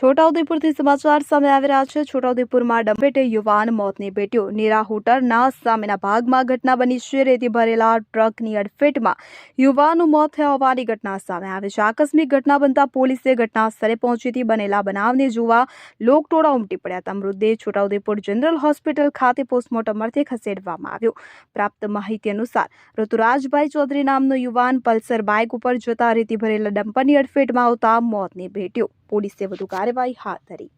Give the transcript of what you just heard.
છોટાઉદેપુરથી સમાચાર સામે આવી રહ્યા છે. છોટાઉદેપુરમાં ડમ્પેટે યુવાન મોતને ભેટ્યો. નીરા હોટલના સામેના ભાગમાં ઘટના બની છે. રેતી ભરેલા ટ્રકની અડફેટમાં યુવાનનું મોત થયા હોવાની ઘટના સામે આવી છે. આકસ્મિક ઘટના બનતા પોલીસે ઘટના સ્થળે હતી બનેલા બનાવને જોવા લોકટોળા ઉમટી પડ્યા હતા. મૃતદેહ છોટાઉદેપુર જનરલ હોસ્પિટલ ખાતે પોસ્ટમોર્ટમ અર્થે ખસેડવામાં આવ્યો. પ્રાપ્ત માહિતી અનુસાર, ઋતુરાજભાઈ ચૌધરી નામનો યુવાન પલ્સર બાઇક ઉપર જતા રેતી ભરેલા ડમ્પરની અડફેટમાં આવતા મોતને ભેટ્યો. પોલીસે વધુ કાર્યવાહી હાથ ધરી